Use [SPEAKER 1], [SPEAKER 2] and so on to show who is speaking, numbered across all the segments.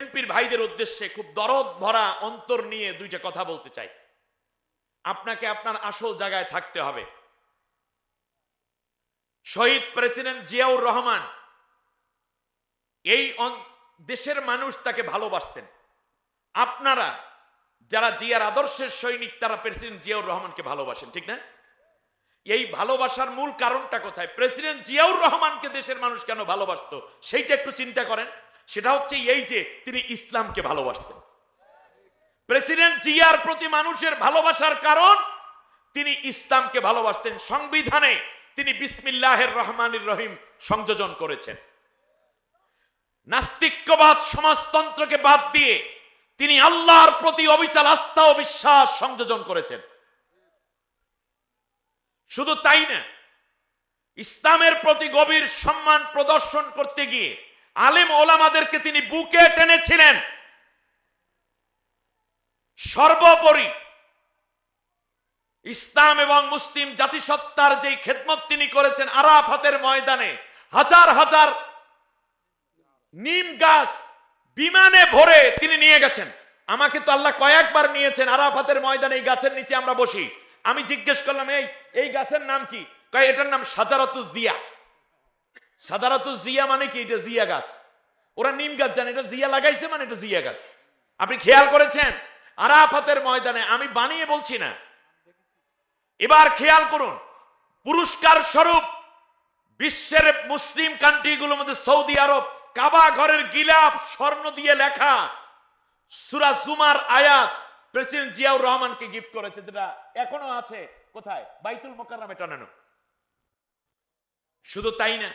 [SPEAKER 1] বিএনপির ভাইদের উদ্দেশ্যে খুব দরদ ভরা অন্তর নিয়ে দুইটা কথা বলতে চাই। আপনাকে আপনার আসল জায়গায় থাকতে হবে। শহীদ প্রেসিডেন্ট জিয়াউর রহমান এই দেশের মানুষ তাকে ভালোবাসতেন। আপনারা যারা জিয়ার আদর্শের সৈনিক, তারা প্রেসিডেন্ট জিয়াউর রহমানকে ভালোবাসেন, ঠিক না? এই ভালোবাসার মূল কারণটা কোথায়? প্রেসিডেন্ট জিয়াউর রহমানকে দেশের মানুষ কেন ভালোবাসতো? সেইটা একটু চিন্তা করেন। সেটা হচ্ছে এই যে তিনি ইসলামকে ভালোবাসতেন। প্রেসিডেন্ট জিয়ার প্রতি মানুষের ভালোবাসার কারণ তিনি ইসলামকে ভালোবাসতেন সংবিধানে তিনি বিসমিল্লাহের রহমানির রহিম সংযোজন করেছেন। নাস্তিক্যবাদ সমাজতন্ত্রকে বাদ দিয়ে তিনি আল্লাহর প্রতি অবিচাল আস্থা ও বিশ্বাস সংযোজন করেছেন। শুধু তাই না, ইসলামের প্রতি গভীর সম্মান প্রদর্শন করতে গিয়ে আলেম ওলামাদেরকে তিনি বুকে টেনেছিলেন। সর্বোপরি ইসলাম এবং মুসলিম জাতিসত্তার যেই খেদমত তিনি করেছেন আরাফাতের ময়দানে, হাজার হাজার নিম গাছ বিমানে ভরে তিনি নিয়ে গেছেন। আমাকে তো আল্লাহ কয়েকবার নিয়েছেন, আরাফাতের ময়দানে এই গাছের নিচে আমরা বসি। আমি জিজ্ঞেস করলাম, এই এই গাছের নাম কি? এটার নাম সাজারাতু জিয়া। সাজারাতু জিয়া মানে কি? এটা জিয়া গাছ। ওরা নিম গাছ জানে, এটা জিয়া লাগাইছে মানে এটা জিয়া গাছ। আপনি খেয়াল করেছেন? আরাফাতের ময়দানে আমি বানিয়ে বলছি না। এবার খেয়াল করুন, পুরস্কার স্বরূপ বিশ্বের মুসলিম কান্ট্রিগুলোর মধ্যে সৌদি আরব, কাবা ঘরের গিলাপ স্বর্ণ দিয়ে লেখা সুরা জুমার আয়াত প্রেসিডেন্ট জিয়াউর রহমানকে গিফট করেছে, যেটা এখনও আছে। কোথায়? বাইতুল মোকাররমে টানানো শুধু তাই না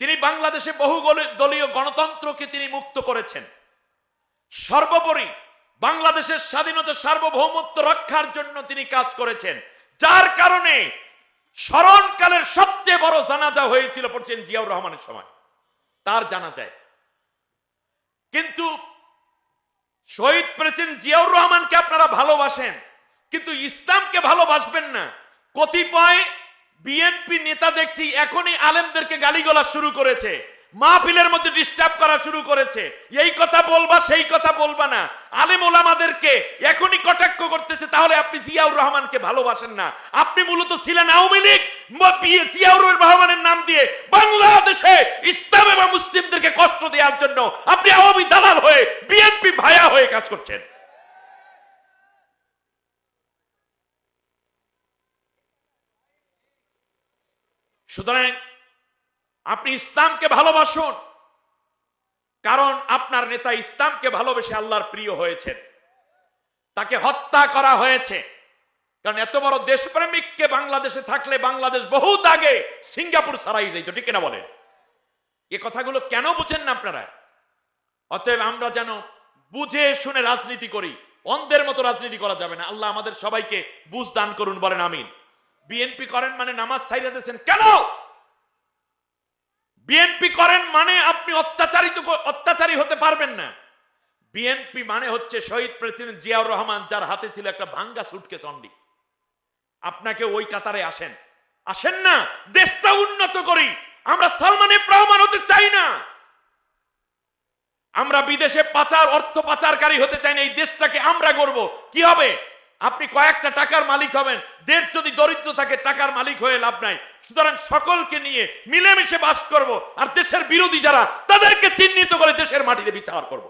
[SPEAKER 1] তিনি বাংলাদেশে বহু দলীয় গণতন্ত্রকে তিনি মুক্ত করেছেন। সর্বোপরি বাংলাদেশের স্বাধীনতা সার্বভৌমত্ব রক্ষার জন্য তিনি কাজ করেছেন। যার কারণে স্মরণকালের সবচেয়ে বড় জানাজা হয়েছিল পড়ছেন জিয়াউর রহমানের সময়। তার জানা যায় কিন্তু শহীদ প্রেসিডেন্ট জিয়াউর রহমানকে আপনারা ভালোবাসেন, কিন্তু ইসলামকে ভালোবাসবেন না। কতিপয় বিএনপি নেতা দেখছি এখনই আলেমদেরকে গালিগলা শুরু করেছে। মাহফিলের মধ্যে ডিস্টার্ব করা শুরু করেছে। এই কথা বলবা, সেই কথা বলবা না। আলেম ওলামাদেরকে এখনই কটাক্ষ করতেছে, তাহলে আপনি জিয়াউর রহমানকে ভালোবাসেন না। আপনি মূলত ছিলেন আওয়ামী লীগ জিয়াউর রহমানের নাম দিয়ে বাংলাদেশে ইসলাম এবং মুসলিমদেরকে কষ্ট দেওয়ার জন্য আপনি আওয়ামী দালাল হয়ে বিএনপি ভায়া হয়ে কাজ করছেন। সুতরাং আপনি ইসলামকে ভালোবাসুন, কারণ আপনার নেতা ইসলামকে ভালোবেসে আল্লাহর প্রিয় হয়েছেন। তাকে হত্যা করা হয়েছে। কারণ এত বড় দেশপ্রেমিককে বাংলাদেশে থাকলে বাংলাদেশ বহুত আগে সিঙ্গাপুর সারাই যাইতো ঠিক না বলেন? এ কথাগুলো কেন বুঝেন না আপনারা? অতএব আমরা যেন বুঝে শুনে রাজনীতি করি, অন্ধের মতো রাজনীতি করা যাবে না। আল্লাহ আমাদের সবাইকে বুঝ দান করুন, বলেন আমিন। বিএনপি করেন মানে নামাজ ছাইরা দিয়েছেন। কেন? বিএনপি করেন মানে আপনি অত্যাচারিত অত্যাচারী হতে পারবেন না। বিএনপি মানে হচ্ছে শহীদ প্রেসিডেন্ট জিয়াউর রহমান, যার হাতে ছিল একটা ভাঙ্গা সুটকে চন্ডি আপনাকে ওই কাতারে আসেন। আসেন না, দেশটা উন্নত করি। আমরা সালমান এফ রহমান হতে চাই না। আমরা বিদেশে পাচার, অর্থ পাচারকারী হতে চাই না। এই দেশটাকে আমরা করব কি হবে? আপনি কয়েকটা টাকার মালিক হবেন। দেশ যদি দরিদ্র থাকে, টাকার মালিক হয়ে লাভ নাই। সুতরাং সকলকে নিয়ে মিলেমিশে বাস করব আর দেশের বিরোধী যারা, তাদেরকে চিহ্নিত করে দেশের মাটিতে বিচার করব।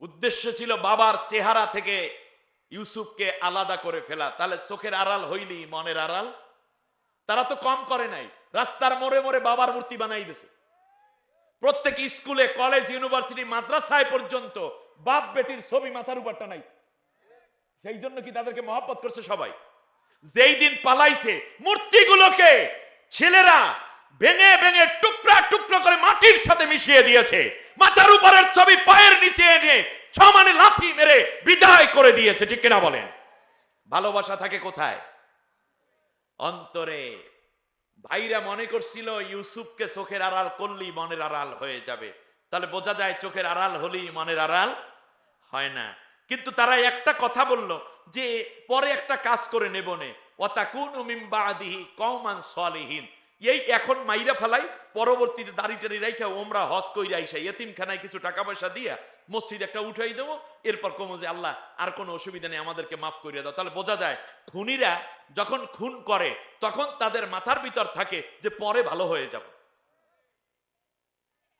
[SPEAKER 1] উদ্দেশ্য ছিল বাবার চেহারা থেকে ইউসুফকে আলাদা করে ফেলা। তাহলে চোখের আড়াল হইলি মনের আড়াল। তারা তো কম করে নাই। রাস্তার মোড়ে মোড়ে বাবার মূর্তি বানাই দিছে। প্রত্যেক স্কুলে, কলেজ, ইউনিভার্সিটি, মাদ্রাসায় পর্যন্ত বাপ বেটির ছবি মাথার উপর টানাইছে সেই জন্য কি তাদেরকে মহব্বত করছে সবাই? যেই দিন পালাইছে, মূর্তিগুলোকে ছেলেরা ভেঙে ভেঙে টুকরা টুকরো করে মাটির সাথে মিশিয়ে দিয়েছে। মাথার উপরের ছবি পায়ের নিচে এনে সমানে লাথি মেরে বিদায় করে দিয়েছে, ঠিক কিনা বলেন? ভালোবাসা থাকে কোথায়? অন্তরে। ভাইরা মনে করছিল ইউসুফকে চোখের আড়াল করলেই মনের আড়াল হয়ে যাবে। তাহলে বোঝা যায় চোখের আড়াল হলেই মনের আড়াল হয় না। কিন্তু তারা একটা কথা বলল যে, পরে একটা কাজ করে নেবনে অতাকুন মিম্বাদিহি মিন কওমান সলিহিন। এই এখন মাইরা ফেলাই, পরবর্তীতে দাড়ি টাড়ি রাইখা ওমরা হজ কইরা আইসা, এতিমখানায় কিছু টাকা পয়সা দিয়া মসজিদ একটা উঠাই দেবো, এরপর কমো যে আল্লাহ আর কোনো অসুবিধা নেই, আমাদেরকে মাফ করিয়ে দাও। তাহলে বোঝা যায়, খুনিরা যখন খুন করে, তখন তাদের মাথার ভিতর থাকে যে পরে ভালো হয়ে যাব।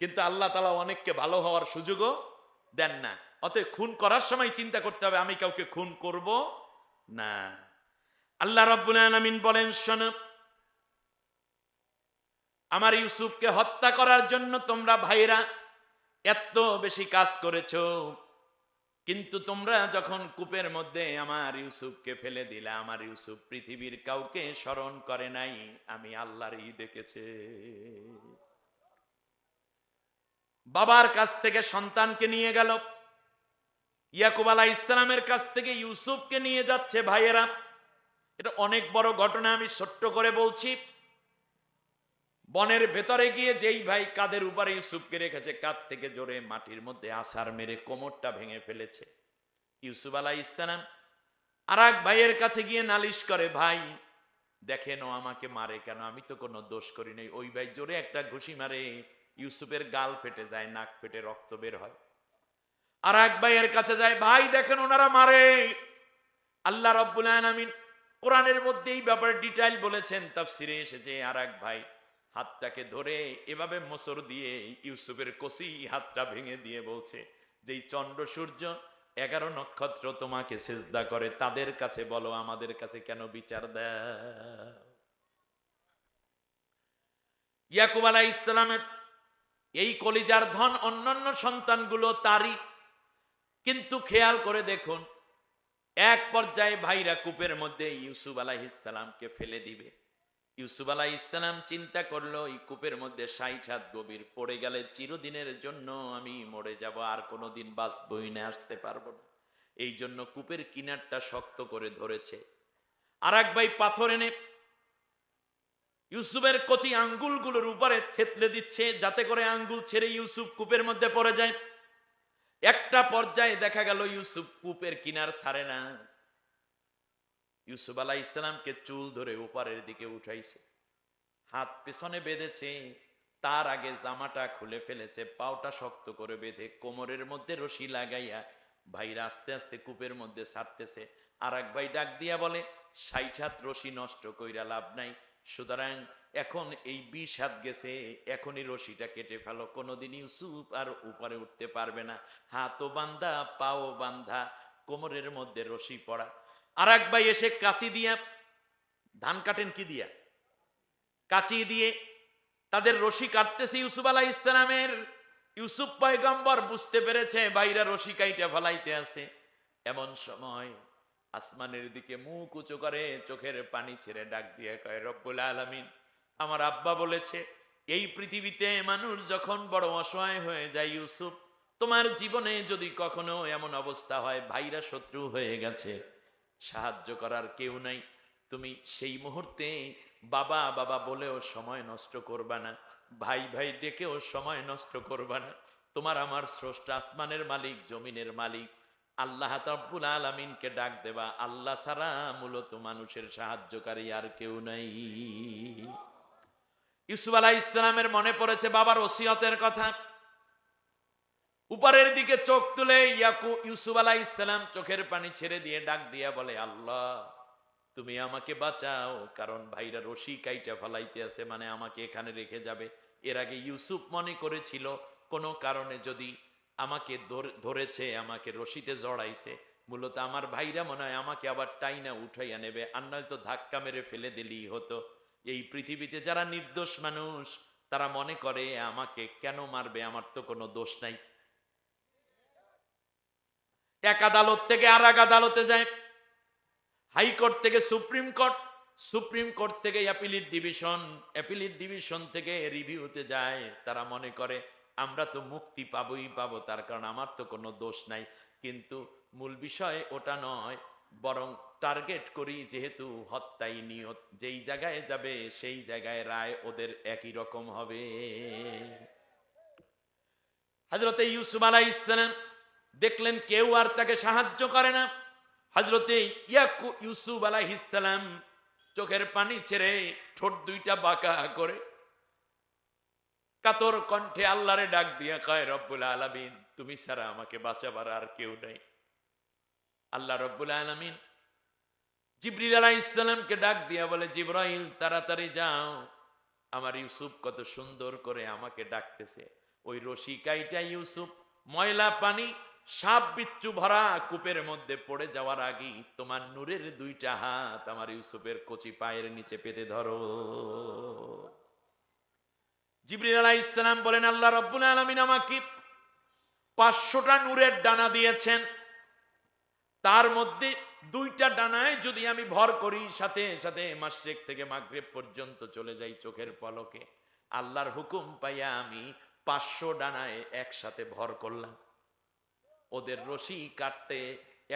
[SPEAKER 1] কিন্তু আল্লাহ তালা অনেককে ভালো হওয়ার সুযোগও দেন না। অতএব খুন করার সময় চিন্তা করতে হবে, আমি কাউকে খুন করব না। আল্লাহ রব্বুল আলামিন বলেন, শোন আমার ইউসুফকে হত্যা করার জন্য তোমরা ভাইরা এত বেশি কাজ করেছ। কিন্তু তোমরা যখন কূপের মধ্যে আমার ইউসুফকে ফেলে দিলে, আমার ইউসুফ পৃথিবীর কাউকে স্মরণ করে নাই, আমি আল্লাহরই দেখেছে। বাবার কাছ থেকে সন্তানকে নিয়ে গেল। ইয়াকুব আলাহ ইসলামের কাছ থেকে ইউসুফকে নিয়ে যাচ্ছে ভাইয়েরা। এটা অনেক বড় ঘটনা, আমি ছোট্ট করে বলছি। বনের ভেতরে গিয়ে যেই ভাই কাদের উপরে ইউসুফকে রেখেছে কাদ থেকে জোরে মাটির মধ্যে আসার মেরে কোমরটা ভেঙে ফেলেছে। ইউসুফ আলাহ ইসলাম আর এক ভাইয়ের কাছে গিয়ে নালিশ করে, ভাই, দেখেন ও আমাকে মারে কেন? আমি তো কোনো দোষ করি নাই। ওই ভাই জোরে একটা ঘুষি মারে, ইউসুফের গাল ফেটে যায়, নাক ফেটে রক্ত বের হয়। আর এক ভাইয়ের কাছে যায়, ভাই, দেখেন ওনারা মারে। আল্লাহ রব্বুল আলামিন কোরআনের মধ্যে এই ব্যাপারে ডিটেইল বলেছেন, তাফসিরে এসেছে, আর এক ভাই হাতটাকে ধরে এভাবে মোসর দিয়ে ইউসুফের কষি হাতটা ভেঙে দিয়ে বলছে, যেই চন্দ্র সূর্য এগারো নক্ষত্র তোমাকে সেজদা করে, তাদের কাছে বলো, আমাদের কাছে কেন বিচার দেয় ইয়াকুব আলাহ ইসলামের এই কলিজার ধন অন্যান্য সন্তানগুলো তারই। কিন্তু খেয়াল করে দেখুন, এক পর্যায়ে ভাইরা কূপের মধ্যে ইউসুফ আলাহ ইসলামকে ফেলে দিবে। ইউসুফ আলাহ ইসলাম চিন্তা করল, এই কূপের মধ্যে ষাট হাত গভীর পড়ে গেলে চিরদিনের জন্য আমি মরে যাব, আর কোনোদিন বাঁচবই না, আসতে পারব না। এই জন্য কূপের কিনারটা শক্ত করে ধরেছে। আর এক ভাই পাথর এনে ইউসুফের কচি আঙ্গুলগুলোর উপরে থেতলে দিচ্ছে, যাতে করে আঙ্গুল ছেড়ে ইউসুফ কূপের মধ্যে পড়ে যায়। একটা পর্যায়ে দেখা গেল, ইউসুফ কূপের কিনার ছাড়ে না। ইউসুফ আলাহ ইসলামকে চুল ধরে উপরের দিকে উঠাইছে। হাত পেছনে বেঁধেছে, তার আগে জামাটা খুলে ফেলেছে, পাওটা শক্ত করে বেঁধে কোমরের মধ্যে রশি লাগাইয়া ভাইরা আস্তে আস্তে কূপের মধ্যে ছাড়তেছে। আর এক ভাই ডাক দিয়া বলে, ষাট হাত রশি নষ্ট কইরা লাভ নাই। সুতরাং এখন এই বিষ হাত গেছে, এখনই রশিটা কেটে ফেলো। কোনোদিন ইউসুফ আর উপরে উঠতে পারবে না। হাতও বান্ধা, পাও বান্ধা, কোমরের মধ্যে রশি পড়া। আর এক ভাই এসে কাঁচি দিয়া, ধান কাটেন কি দিয়া? কাঁচি দিয়ে তাদের রশি কাটতেছে ইউসুফ আলাহ ইসলামের ইউসুফ পয়গম্বর বুঝতে পেরেছে বাইরা রশি কাইটা ফলাইতে আছে। এমন সময় আসমানের দিকে মুখ উঁচু করে চোখের পানি ছেড়ে ডাক দিয়ে কয়, রব্বুল আলামিন, আমার আব্বা বলেছে, এই পৃথিবীতে মানুষ যখন বড় অসহায় হয়ে যায় ইউসুফ, তোমার জীবনে যদি কখনো এমন অবস্থা হয়, ভাইরা শত্রু হয়ে গেছে। সাহায্য করার কেউ নাই। তুমি সেই মুহূর্তে বাবা বাবা বলেও সময় নষ্ট করবা না। ভাই ভাই ডেকেও সময় নষ্ট করবা না। তোমার আমার স্রষ্টা আসমানের মালিক, জমিনের মালিক। আল্লাহ তাব্বুল আলামিনকে ডাক দেবা। আল্লাহ ছাড়া মূলত মানুষের সাহায্যকারী আর কেউ নাই। ইউসুফ আলাহ ইসলামের মনে পড়েছে বাবার ওসিয়তের কথা। উপরের দিকে চোখ তুলে ইয়াকু ইউসুফ আলাহ ইসলাম চোখের পানি ছেড়ে দিয়ে ডাক দিয়া বলে, আল্লাহ, তুমি আমাকে বাঁচাও, কারণ ভাইরা রশি কাইটা ফলাইতে আছে মানে আমাকে এখানে রেখে যাবে। এর আগে ইউসুফ মনে করেছিল, কোনো কারণে যদি আমাকে ধরেছে, আমাকে রশিতে জড়াইছে, মূলত আমার ভাইরা মনে হয় আমাকে আবার টাইনা উঠাইয়া নেবে, আর নয়তো ধাক্কা মেরে ফেলে দিলেই হতো। এই পৃথিবীতে যারা নির্দোষ মানুষ, তারা মনে করে, আমাকে কেন মারবে? আমার তো কোনো দোষ নাই। এক আদালত থেকে আর এক আদালতে যায়। হাইকোর্ট থেকে সুপ্রিম কোর্ট সুপ্রিম কোর্ট থেকে অ্যাপিলিট ডিভিশন অ্যাপিলিট ডিভিশন থেকে রিভিউতে যায়। তারা মনে করে, আমরা তো মুক্তি পাবোই, পাবো। তার কারণ আমার তো কোনো দোষ নাই। কিন্তু মূল বিষয় ওটা নয়, বরং টার্গেট করি যেহেতু হত্যাই নিয়ত। যেই জায়গায় যাবে, সেই জায়গায় রায় ওদের একই রকম হবে। হজরত ইউসুফ আলাহ ইসলাম দেখলেন কেউ আর তাকে সাহায্য করে না। হজরতে ইয়াকু ইউসুফ আলাইহিসসালাম চোখের পানি ছেড়ে ঠোঁট দুইটা বাঁকা করে কাতর কণ্ঠে আল্লাহরে ডাক দিয়া কয়, রব্বুল আলামিন, তুমি ছাড়া আমাকে বাঁচাবার আর কেউ নাই। আল্লাহ রব্বুল আলামিন জিবরিল আলাইহিস সালামকে ডাক দিয়া বলে, জিব্রাইল, তাড়াতাড়ি যাও। আমার ইউসুফ কত সুন্দর করে আমাকে ডাকতেছে। ওই রশি কাইটা ইউসুফ, ময়লা পানি সাপ বিচ্ছু ভরা কূপের মধ্যে পড়ে যাওয়ার আগেই তোমার নূরের দুইটা হাত আমার ইউসুফের কচি পায়ের নিচে পেতে ধরো। জিবরিল আলাইহিস সালাম বলেন, আল্লাহ রব্বুল আলামিন আমাকে পাঁচশোটা নূরের ডানা দিয়েছেন। তার মধ্যে দুইটা ডানায় যদি আমি ভর করি, সাথে সাথে মাসেক থেকে মাগরেব পর্যন্ত চলে যাই চোখের পলকে। আল্লাহর হুকুম পাইয়া আমি পাঁচশো ডানায় একসাথে ভর করলাম। ওদের রশি কাটতে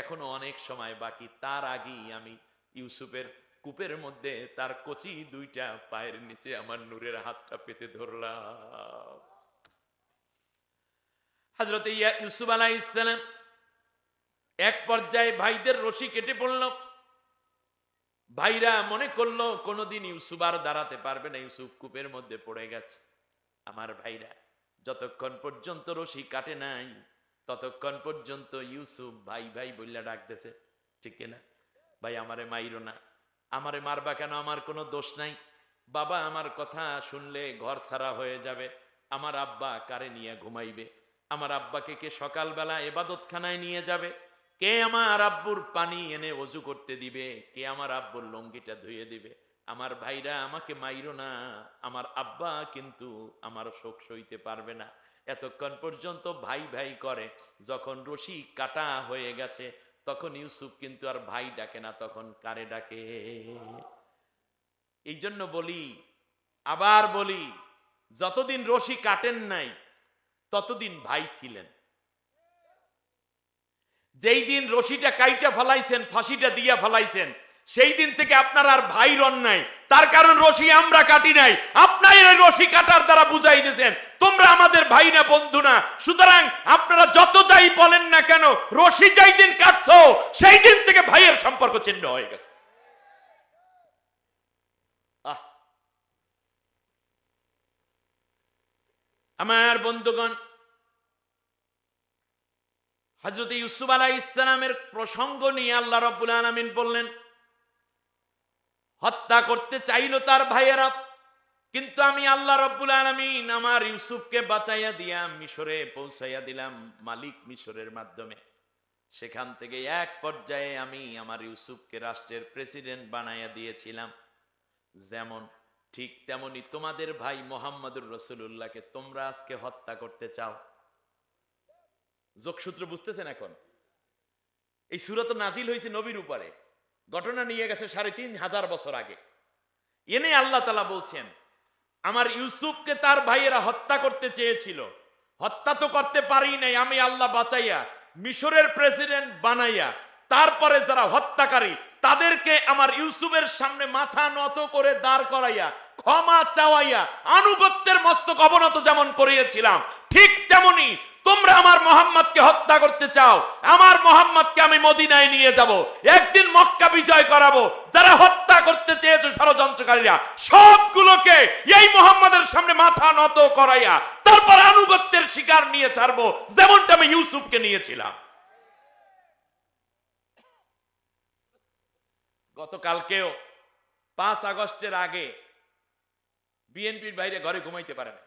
[SPEAKER 1] এখনও অনেক সময় বাকি। তার আগেই আমি ইউসুফের কূপের মধ্যে তার কচি দুইটা পায়ের নিচে আমার নূরের হাতটা পেতে ধরলাম। হজরত ইয়া ইউসুফ আলাহ ইসলাম এক পর্যায়ে ভাইদের রশি কেটে পড়ল। ভাইরা মনে করল, কোনোদিন ইউসুফ আর দাঁড়াতে পারবে না, ইউসুফ কূপের মধ্যে পড়ে গেছে। আমার ভাইরা, যতক্ষণ পর্যন্ত রশি কাটে নাই ততক্ষণ পর্যন্ত ইউসুফ ভাই ভাই বললা ডাকতেছে, ঠিক না ভাই, আমারে মাইরো না। আমারে মারবা কেন? আমার কোনো দোষ নাই। বাবা, আমার কথা শুনলে ঘর ছাড়া হয়ে যাবে। আমার আব্বা কারে নিয়ে ঘুমাইবে? আমার আব্বাকে কে সকালবেলা এবাদতখানায় নিয়ে যাবে? কে আমার আব্বুর পানি এনে অজু করতে দিবে? কে আমার আব্বুর লঙ্গিটা ধুয়ে দিবে? আমার ভাইরা আমাকে মাইরো না। আমার আব্বা কিন্তু আমার শোক সইতে পারবে না। এতক্ষণ পর্যন্ত ভাই ভাই করে, যখন রশি কাটা হয়ে গেছে, তখন ইউসুফ কিন্তু আর ভাই ডাকে না, তখন কারে ডাকে? এই জন্য বলি, আবার বলি, যতদিন রশি কাটেন নাই, ততদিন ভাই ছিলেন। যেই দিন রশিটা কাইটা ফলাইছেন, ফাঁসিটা দিয়া ফলাইছেন সেই দিন থেকে আপনার আর ভাই রন নাই। তার কারণ রশি আমরা কাটি নাই। আপনার রশি কাটার দ্বারা বুঝাই দিয়েছেন, তোমরা আমাদের ভাই না বন্ধু না। সুতরাং আপনারা যত যাই বলেন না কেন, রশি যাই দিন কাটছো, সেই দিন থেকে ভাইয়ের সম্পর্ক চিহ্ন হয়ে গেছে। আমার বন্ধুগণ হজরত ইউসুফ আলাহ ইসলামের প্রসঙ্গ নিয়ে আল্লাহ রব্বুল আলমিন বললেন হত্যা করতে চাইল তার ভাইয়েরা। কিন্তু আমি আল্লাহ রব্বুল আলমিন আমার ইউসুফকে বাঁচাইয়া দিয়া মিশরে পৌঁছাইয়া দিলাম, মালিক মিশরের মাধ্যমে। সেখান থেকে এক পর্যায়ে আমি আমার ইউসুফকে রাষ্ট্রের প্রেসিডেন্ট বানাইয়া দিয়েছিলাম। যেমন, ঠিক তেমনি তোমাদের ভাই মোহাম্মদুর রসুল্লাহকে তোমরা আজকে হত্যা করতে চাও। যোগসূত্র বুঝতেছেন এখন? এই সুরত নাজিল হয়েছে নবীর উপরে। ঘটনা নিয়ে গেছে সাড়ে তিন হাজার বছর আগে। এনে আল্লাহ তালা বলছেন, আমার ইউসুফকে তার ভাইয়েরা হত্যা করতে চেয়েছিল। হত্যা তো করতে পারি নাই, আমি আল্লাহ বাঁচাইয়া, মিশরের প্রেসিডেন্ট বানাইয়া, তারপরে যারা হত্যাকারী, তাদেরকে আমার ইউসুফের সামনে মাথা নত করে দাঁড় করাইয়া, ক্ষমা চাওয়াইয়া, আনুগত্যের মস্তক অবনত যেমন করিয়েছিলাম, ঠিক তেমনি তোমরা আমার মোহাম্মদকে হত্যা করতে চাও। আমার মোহাম্মদকে আমি মদিনায় নিয়ে যাব। একদিন মক্কা বিজয় করাবো। যারা হত্যা করতে চেয়েছে ষড়যন্ত্রকারীরা, সবগুলোকে এই মোহাম্মদের সামনে মাথা নত করাইয়া, তারপর আনুগত্যের শিকার নিয়ে ছাড়বো, যেমনটা আমি ইউসুফকে নিয়েছিলাম। গতকালকেও পাঁচ আগস্টের আগে বিএনপির বাইরে ঘরে ঘুমাইতে পারে না।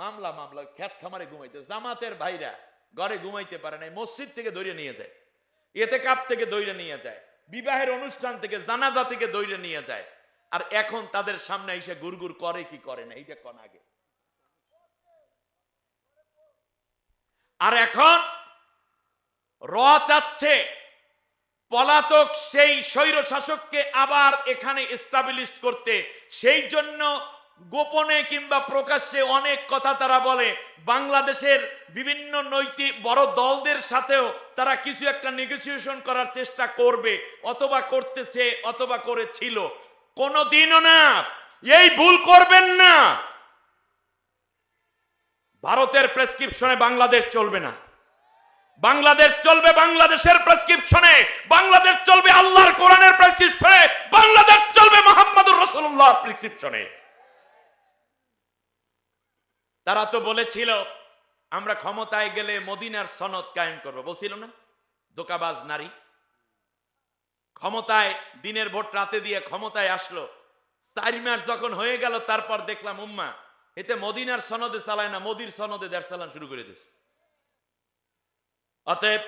[SPEAKER 1] মামলা মামলা, খ্যাত খামারে ঘুমাইতে, জামাতের ভাইরা ঘরে ঘুমাইতে পারে না মসজিদ থেকে দৌড়ে নিয়ে যায়, এতে কাপ থেকে দৌড়ে নিয়ে যায়, বিবাহের অনুষ্ঠান থেকে জানাজা থেকে দৌড়ে নিয়ে যায়, আর এখন তাদের সামনে এসে গুড়গুড় করে কি করে না, এইটা কোন আগে? আর এখন র চাচ্ছে, পলাতক সেই স্বৈর শাসককে আবার এখানে এস্টাবলিশ করতে, সেই জন্য গোপনে কিংবা প্রকাশ্যে অনেক কথা তারা বলে। বাংলাদেশের বিভিন্ন নৈতিক বড় দলদের সাথেও তারা কিছু একটা নেগোসিয়েশন করার চেষ্টা করবে, অথবা করতেছে, অথবা করেছিল। কোনোদিনও না। এই ভুল করবেন না। ভারতের প্রেসক্রিপশনে বাংলাদেশ চলবে না। বাংলাদেশ চলবে বাংলাদেশের প্রেসক্রিপশনে বাংলাদেশ চলবে আল্লাহর কোরআনের প্রেসক্রিপশনে বাংলাদেশ চলবে মোহাম্মদুর রসুল্লাহর প্রেসক্রিপশনে তারা তো বলেছিল, আমরা ক্ষমতায় গেলে মদিনার সনদ কায়েম করব। বলছিল না? দোকাবাজ নারী। ক্ষমতায়, দিনের ভোট রাতে দিয়ে ক্ষমতায় আসলো। চার মাস যখন হয়ে গেল, তারপর দেখলাম, উম্মা, এতে মদিনার সনদে চালায় না, মোদির সনদে দেড় চালান শুরু করে দিচ্ছে অতএব,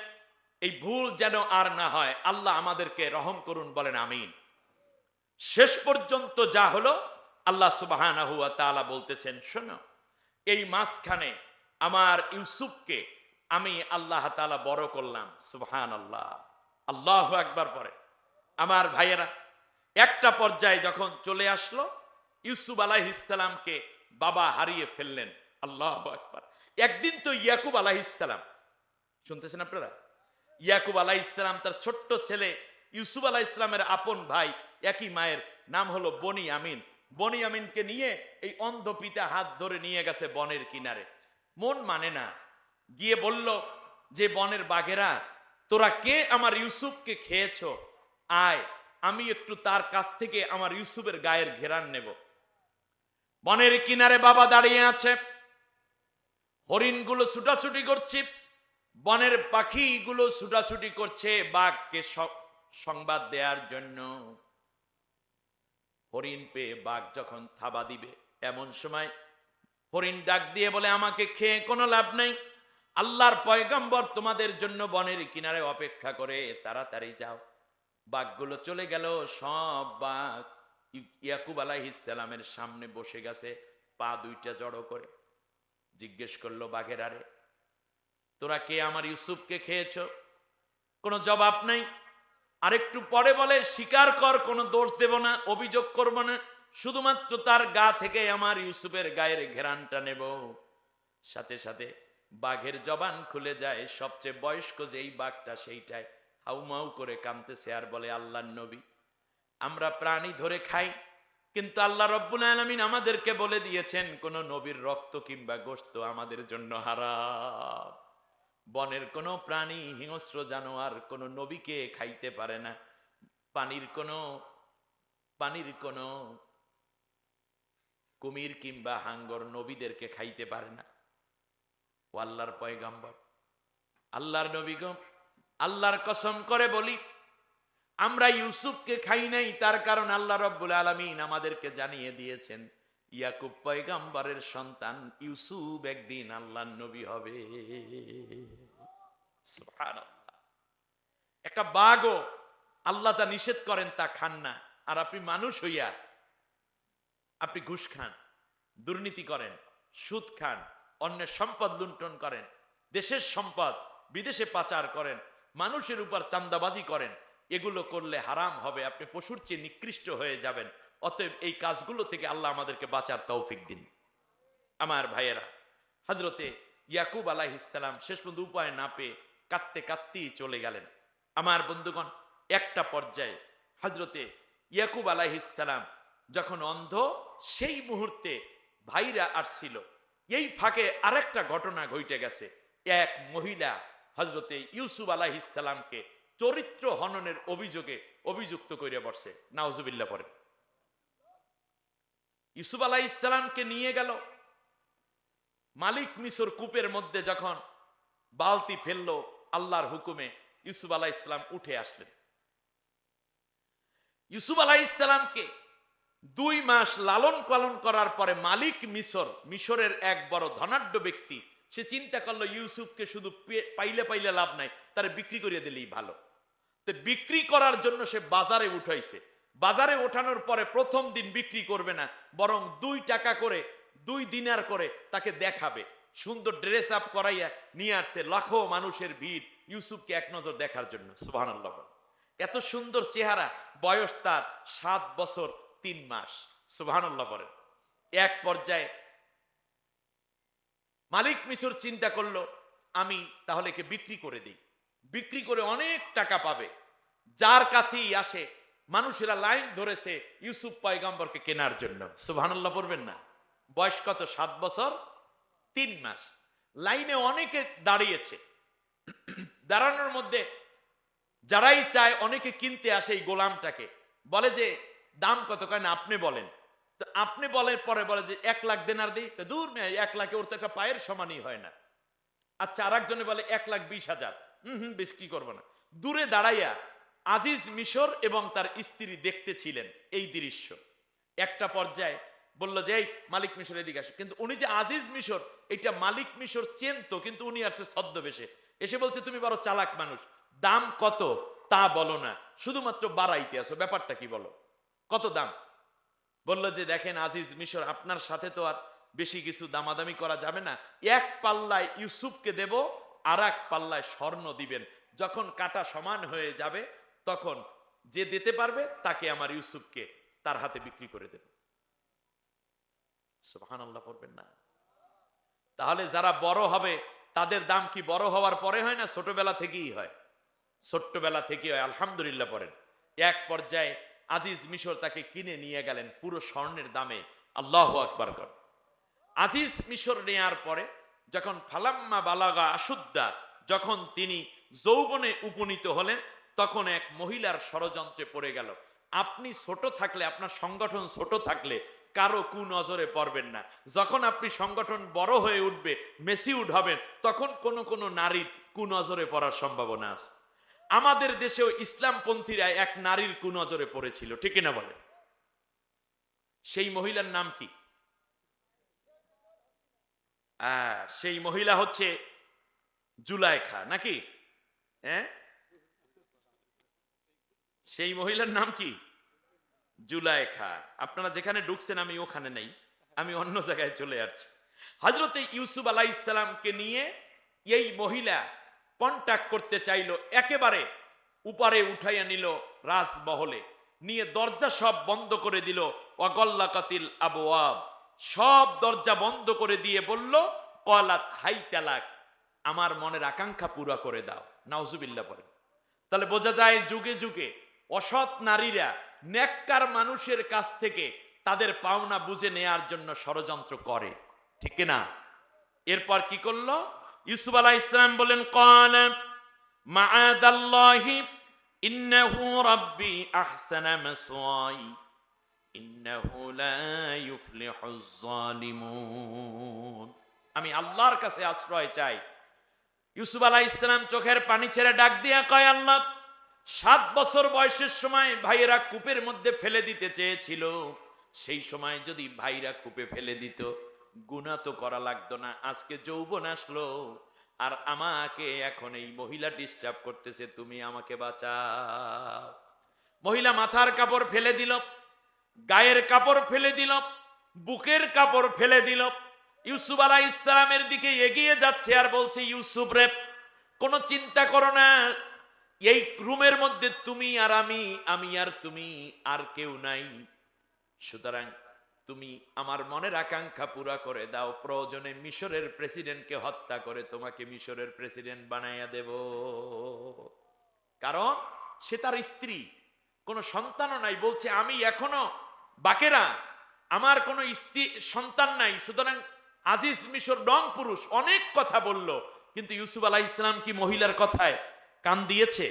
[SPEAKER 1] এই ভুল যেন আর না হয়, আল্লাহ আমাদেরকে রহম করুন বলেন, আমিন। শেষ পর্যন্ত যা হলো, আল্লাহ তাআলা বলতেছেন, শোনো। এই মাঝখানে আমার ইউসুফকে আমি আল্লাহ তাআলা বড় করলাম সুবহান আল্লাহ আল্লাহ একবার পরে। আমার ভাইয়েরা, একটা পর্যায়ে যখন চলে আসলো, ইউসুফ আলাইহিসসালামকে বাবা হারিয়ে ফেললেন। আল্লাহ একবার একদিন তো ইয়াকুব আলাইহিসসালাম শুনতেছেন আপনারা? ইয়াকুব আলাহ ইসলাম তার ছোট্ট ছেলে, ইউসুফ আলাহ ইসলামের আপন ভাই, একই মায়ের, নাম হলো বনি আমিন। বনি আমিনকে নিয়ে এই অন্ধ পিতা হাত ধরে নিয়ে গেছে বনের কিনারে। মন মানে না। গিয়ে বলল, যে বনের বাঘেরা, তোরা কে আমার ইউসুফকে খেয়েছ? আয়, আমি একটু তার কাছ থেকে আমার ইউসুফের গায়ের ঘেরান নেব। বনের কিনারে বাবা দাঁড়িয়ে আছে। হরিণগুলো ছুটাছুটি করছি। বনের পাখিগুলো ছুটাছুটি করছে বাঘকে সংবাদ দেওয়ার জন্য। হরিণ পেয়ে বাঘ যখন থাবা দিবে, এমন সময় হরিণ ডাক দিয়ে বলে, আমাকে খেয়ে কোনো লাভ নাই। আল্লাহর পয়গম্বর তোমাদের জন্য বনের কিনারে অপেক্ষা করে, তাড়াতাড়ি যাও। বাঘগুলো চলে গেল, সব বাঘ ইয়াকুব আলাইহিসসালামের সামনে বসে গেছে, পা দুইটা জড়ো করে। জিজ্ঞেস করল, বাঘের আরে, তোরা কে আমার ইউসুফকে খেয়েছ? কোনো জবাব নাই? আরেকটু পরে বলে স্বীকার কর, কোনো দোষ দেব না, অভিযোগ করব না। শুধুমাত্র তার গা থেকে আমার ইউসুফের গায়ের ঘেরানটা নেব। সাথে সাথে বাঘের জবান খুলে যায়। সবচেয়ে বয়স্ক যেই বাঘটা সেইটাই হাউমাউ করে কাঁদতেছে আর বলে, আল্লাহর নবী, আমরা প্রাণী ধরে খাই, কিন্তু আল্লাহ রব্বুল আলামিন আমাদেরকে বলে দিয়েছেন, কোন নবীর রক্ত কিংবা গোশত আমাদের জন্য হারাম। বনের কোনো প্রাণী, হিংস্র জানোয়ার কোনো নবীকে খাইতে পারে না। পানির কোনো পানির কোনো কুমির কিংবা হাঙ্গর নবীদেরকে খাইতে পারে না। ও আল্লাহর পয়গম্বর। আল্লাহর নবী গো, আল্লাহর কসম করে বলি, আমরা ইউসুফকে খাই নাই, তার কারণ আল্লাহ রব্বুল আলমিন আমাদেরকে জানিয়ে দিয়েছেন। ইয়াকুব পয়গাম্বরের সন্তান ইউসুফ একদিন আল্লাহ নবী হবে। একটা বাঘও আল্লাহ যা নিষেধ করেন তা খান না। আর আপনি মানুষ হইয়া আপনি ঘুষ খান, দুর্নীতি করেন, সুদ খান, অন্যের সম্পদ লুণ্ঠন করেন, দেশের সম্পদ বিদেশে পাচার করেন, মানুষের উপর চান্দাবাজি করেন, এগুলো করলে হারাম হবে, আপনি পশুর চেয়ে নিকৃষ্ট হয়ে যাবেন। অতএব এই কাজগুলো থেকে আল্লাহ আমাদেরকে বাঁচার তৌফিক দিন। আমার ভাইয়েরা হজরতে ইয়াকুব আলাইহিসসালাম শেষ পর্যন্ত উপায় না পেয়ে কাঁদতে কাঁদতেই চলে গেলেন। আমার বন্ধুগণ, একটা পর্যায়ে হজরতে ইয়াকুব আলাইহিসসালাম যখন অন্ধ, সেই মুহূর্তে ভাইরা আসছিল। এই ফাঁকে আরেকটা ঘটনা ঘটে গেছে। এক মহিলা হজরতে ইউসুফ আলাইহিসসালামকে চরিত্র হননের অভিযোগে অভিযুক্ত করে বসছে নাউজুবিল্লাহ পরে ইউসুফ আলাহ ইসলামকে নিয়ে গেল। মালিক মিশর কূপের মধ্যে যখন বালতি ফেলল, আল্লাহর হুকুমে ইউসুফ আলাহ ইসলাম উঠে আসলেন। ইউসুফ আলাহ ইসলামকে দুই মাস লালন পালন করার পরে মালিক মিশর, মিশরের এক বড় ধনাঢ্য ব্যক্তি, সে চিন্তা করল, ইউসুফকে শুধু পাইলে পাইলে লাভ নাই, তারে বিক্রি করিয়ে দিলেই ভালো। তো বিক্রি করার জন্য সে বাজারে উঠাইছে। বাজারে ওঠানোর পরে প্রথম দিন বিক্রি করবে না, বরং দুই টাকা করে, দুই দিনার করে তাকে দেখাবে। সুন্দর ড্রেস আপ করাইয়া নিয়ে আসছে লাখো মানুষের ভিড় ইউসুফকে এক নজর দেখার জন্য সুবাহ এত সুন্দর চেহারা, বয়স তার সাত বছর তিন মাস বলেন। এক পর্যায়ে মালিক মিশর চিন্তা করল, আমি তাহলে একে বিক্রি করে দিই। বিক্রি করে অনেক টাকা পাবে। যার কাছেই আসে মানুষেরা লাইন ধরেছে, ইউসুফ পয়গম্বরকে কেনার জন্য। সুবহানাল্লাহ পড়বেন না। বয়স কত? সাত বছর? তিন মাস। লাইনে অনেকে দাঁড়িয়েছে। দাঁড়ানোর মধ্যে যারাই চায় অনেকে কিনতে আসে এই গোলামটাকে। বলে যে, দাম কত? কেন আপনি বলেন। তো আপনি বলেন পরে বলে যে, এক লাখ দেনার দিই। তো দূর মেয়ে এক লাখে ওর তো একটা পায়ের সমানই হয় না। আচ্ছা আর একজনে বলে, এক লাখ বিশ হাজার। হুম হুম, বেশ, কি করব না। দূরে দাঁড়াইয়া আজিজ মিশর এবং তার স্ত্রী দেখতে ছিলেন এই দৃশ্য। একটা পর্যায়ে বলল যে, এই মালিক মিশর এদিকে আসো। কিন্তু উনি যে আজিজ মিশর, এটা মালিক মিশর চেনতো, কিন্তু উনি আসছে ছদ্মবেশে। এসে বলছে, তুমি বড় চালাক মানুষ, দাম কত? তা বলো না। শুধুমাত্র বাড়াইতে আসো, ব্যাপারটা কি বলো? কত দাম? বলল যে, দেখেন আজিজ মিশর, আপনার সাথে তো আর বেশি কিছু দামাদামি করা যাবে না। এক পাল্লায় ইউসুফকে দেব আর এক পাল্লায় স্বর্ণ দিবেন। যখন কাটা সমান হয়ে যাবে তখন যে দিতে পারবে তাকে আমার ইউসুফকে তার হাতে বিক্রি করে দেব। সুবহান আল্লাহ পড়বেন না। তাহলে যারা বড় হবে, তাদের দাম কি বড় হওয়ার পরে হয় না ছোটবেলা থেকেই হয়? ছোট্টবেলা থেকে হয়, আলহামদুলিল্লাহ পড়েন। এক পর্যায়ে আজিজ মিশর তাকে কিনে নিয়ে গেলেন পুরো স্বর্ণের দামে। আল্লাহ আকবার কর। আজিজ মিশর নেয়ার পরে যখন ফালাম্মা বালাগা আশুদ্দা, যখন তিনি যৌবনে উপনীত হলেন তখন এক মহিলার ষড়যন্ত্রে পড়ে গেল। আপনি ছোট থাকলে, আপনার সংগঠন ছোট থাকলে কারও কুনজরে পড়বেন না। যখন আপনি সংগঠন বড় হয়ে উঠবে মেসিউড হবেন, তখন কোন কোন নারীর কুনজরে পড়ার সম্ভাবনা আছে। আমাদের দেশেও ইসলামপন্থীরা এক নারীর কুনজরে পড়েছিল, ঠিক না বলে সেই মহিলার নাম কি? সেই মহিলা হচ্ছে জুলাইখা, নাকি? হ্যাঁ? সেই মহিলার নাম কি? জুলাইখা। আপনারা যেখানে ঢুকছেন, আমি ওখানে নেই। আমি অন্য জায়গায় চলে আসছি হজরতে ইউসুফ আলাহ ইসলামকে নিয়ে এই মহিলা কন্ট্যাক্ট করতে চাইলো, একেবারে উপারে উঠাইয়া নিল রাজমহলে। নিয়ে দরজা সব বন্ধ করে দিল অগল্লা কাতিল আবওয়াব। সব দরজা বন্ধ করে দিয়ে বলল, কলাত হাই তালাক আমার মনের আকাঙ্ক্ষা পুরা করে দাও। নাউজুবিল্লাহ পরে তাহলে বোঝা যায় যুগে যুগে অসৎ নারীরা, নেককার মানুষের কাছ থেকে তাদের পাওনা বুঝে নেয়ার জন্য ষড়যন্ত্র করে। ঠিক না এরপর কি করল? ইউসুফ আলাহ ইসলাম বলেন কল মাআদাল্লাহি ইন্নাহু রাব্বি আহসানা মাসওয়াই। ইন্নাহু লা ইউফলিহুজ জালিমুন আমি আল্লাহর কাছে আশ্রয় চাই ইউসুফ আলাহ ইসলাম চোখের পানি ছেড়ে ডাক দিয়া কয় আল্লাহ সাত বছর বয়সের সময় ভাইয়েরা কূপের মধ্যে ফেলে দিতে চেয়েছিল। সেই সময় যদি ভাইরা কূপে ফেলে দিত, গুণা তো করা লাগতো না। আজকে যৌবন আসলো আর আমাকে এখন এই মহিলা ডিস্টার্ব করতেছে, তুমি আমাকে বাঁচাও। মহিলা মাথার কাপড় ফেলে দিল, গায়ের কাপড় ফেলে দিল, বুকের কাপড় ফেলে দিল। ইউসুফ আলাহ ইসলামের দিকে এগিয়ে যাচ্ছে আর বলছে, ইউসুফ রে, কোনো চিন্তা করো না। এই রুমের মধ্যে তুমি আর আমি আমি আর তুমি আর কেউ নাই। সুতরাং তুমি আমার মনের আকাঙ্ক্ষা পুরা করে দাও। প্রয়োজনে মিশরের প্রেসিডেন্টকে হত্যা করে তোমাকে মিশরের প্রেসিডেন্ট বানাইয়া দেব। কারণ সে তার স্ত্রী, কোনো সন্তানও নাই। বলছে, আমি এখনও বাকেরা, আমার কোনো স্ত্রী, সন্তান নাই। সুতরাং আজিজ মিশর রং পুরুষ। অনেক কথা বলল, কিন্তু ইউসুফ আলাহ ইসলাম কি মহিলার কথায় কান দিয়েছে।